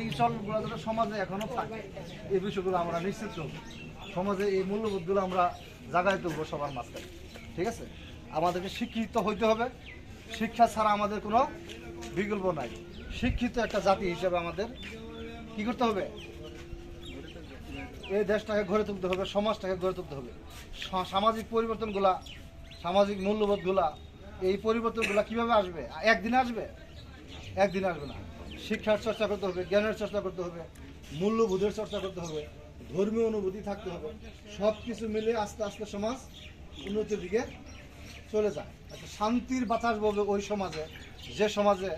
এই চলগুলো যেন সমাজে এখনও থাকে, এই বিষয়গুলো আমরা নিশ্চিত করব। সমাজে এই মূল্যবোধগুলো আমরা জাগায় তুলবো সবার মাঝখানে, ঠিক আছে? আমাদেরকে শিক্ষিত হইতে হবে। শিক্ষা ছাড়া আমাদের কোনো বিকল্প নাই। শিক্ষিত একটা জাতি হিসেবে আমাদের কি করতে হবে? এই দেশটাকে গড়ে তুলতে হবে, সমাজটাকে গড়ে তুলতে হবে। সামাজিক পরিবর্তনগুলা, সামাজিক মূল্যবোধগুলা, এই পরিবর্তনগুলা কীভাবে আসবে? একদিনে আসবে? একদিন আসবে না। শিক্ষার চর্চা করতে হবে, জ্ঞানের চর্চা করতে হবে, মূল্যবোধের চর্চা করতে হবে, ধর্মীয় অনুভূতি থাকতে হবে। সব কিছু মিলে আস্তে আস্তে সমাজ উন্নতির দিকে চলে যায়। একটা শান্তির বাতাস বলবে ওই সমাজে, যে সমাজে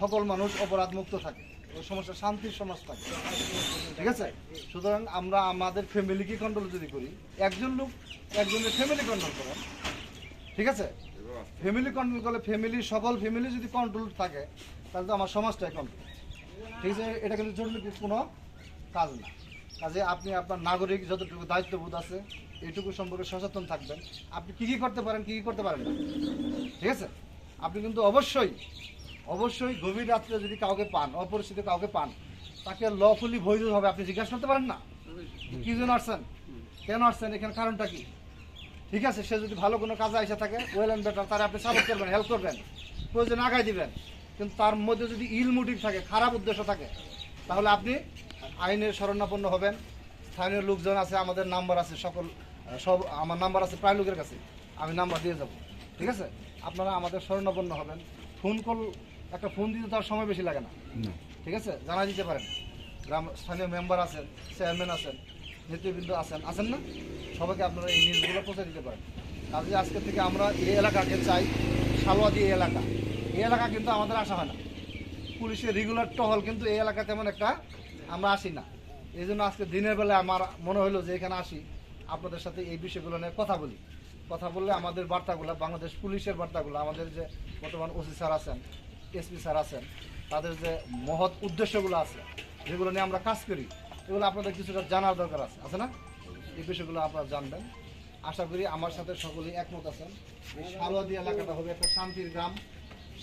সকল মানুষ অপরাধ মুক্ত থাকে, ওই সমাজে শান্তির সমাজ থাকে। ঠিক আছে? সুতরাং আমরা আমাদের ফ্যামিলিকে কন্ট্রোল যদি করি, একজন লোক একজনের ফ্যামিলি কন্ট্রোল করেন ঠিক আছে? ফ্যামিলি কন্ট্রোল করলে ফ্যামিলি সকল ফ্যামিলি যদি কন্ট্রোল থাকে, তাহলে তো আমার সমাজটাই কন্ট্রোল ঠিক আছে? এটা কিন্তু জরুরি কোনো কাজ না। কাজে আপনি আপনার নাগরিক যতটুকু দায়িত্ববোধ আছে এইটুকু সম্পর্কে সচেতন থাকবেন। আপনি কী কী করতে পারেন, কী কী করতে পারেন না? ঠিক আছে? আপনি কিন্তু অবশ্যই অবশ্যই গভীর রাত্রে যদি কাউকে পান, অপরিচিত কাউকে পান, তাকে লফুলি বৈধভাবে আপনি জিজ্ঞাসা করতে পারেন না? কি জন্য আসছেন? কেন আসছেন? এখানে কারণটা কি? ঠিক আছে সে যদি ভালো কোনো কাজে এসে থাকে ওয়েল অ্যান্ড বেটার তারা আপনি সাপোর্ট করবেন হেল্প করবেন। প্রয়োজন আগায় দিবেন। কিন্তু তার মধ্যে যদি ইল মোটিভ থাকে খারাপ উদ্দেশ্য থাকে তাহলে আপনি আইনের শরণাপন্ন হবেন। স্থানীয় লোকজন আছে আমাদের নাম্বার আছে সকল সব আমার নাম্বার আছে প্রায় লোকের কাছে। আমি নাম্বার দিয়ে যাব। ঠিক আছে? আপনারা আমাদের শরণাপন্ন হবেন। ফোন কল একটা ফোন দিতে তার সময় বেশি লাগে না। ঠিক আছে? জানা দিতে পারেন। গ্রাম স্থানীয় মেম্বার আছেন চেয়ারম্যান আছেন নেতৃবৃন্দ আছেন। আছেন না? সবাইকে আপনারা এই নিউজগুলো পৌঁছে দিতে পারেন। কাজে আজকে থেকে আমরা এই এলাকাকে চাই সালোয়াদি এই এলাকা। এই এলাকা কিন্তু আমাদের আসা হয় না। পুলিশের রেগুলার টহল কিন্তু এই এলাকা তেমন একটা আমরা আসি না। এই জন্য আজকে দিনের বেলায় আমার মনে হলো যে এখানে আসি। আপনাদের সাথে এই বিষয়গুলো নিয়ে কথা বলি। কথা বললে আমাদের বার্তাগুলো, বাংলাদেশ পুলিশের বার্তাগুলো, আমাদের যে বর্তমান ওসি স্যার আছেন, এসপি স্যার আছেন, তাদের যে মহৎ উদ্দেশ্যগুলো আছে, যেগুলো নিয়ে আমরা কাজ করি। এগুলো আপনাদের কিছুটা জানার দরকার আছে আছে না? এই বিষয়গুলো আপনারা জানবেন। আশা করি আমার সাথে সকলেই একমত আছেন। এই সালোয়াদি এলাকাটা হবে একটা শান্তির গ্রাম,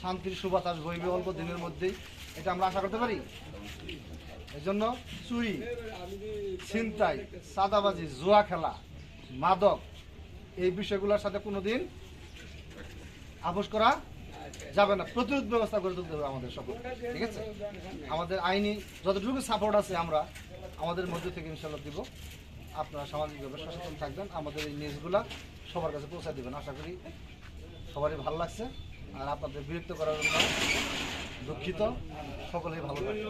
শান্তির সুবাতাস বইবে অল্প দিনের মধ্যেই। এটা আমরা আশা করতে পারি? এজন্য চুরি, ছিনতাই সাদাবাজি জুয়া খেলা, মাদক, এই বিষয়গুলোর সাথে কোনোদিন আপোষ করা যাবে না। প্রতিরোধ ব্যবস্থা করে তুলতে হবে আমাদের সকল ঠিক আছে? আমাদের আইনি যতটুকু সাপোর্ট আছে আমরা আমাদের মধ্যে থেকে ইনশাল্লাহ দিব। আপনারা সামাজিকভাবে সচেতন থাকবেন, আমাদের এই নিউজগুলা সবার কাছে পৌঁছে দেবেন। আশা করি সবারই ভালো লাগছে। আর আপনাদের বিরক্ত করার জন্য দুঃখিত। সকলেই ভালো থাকবেন।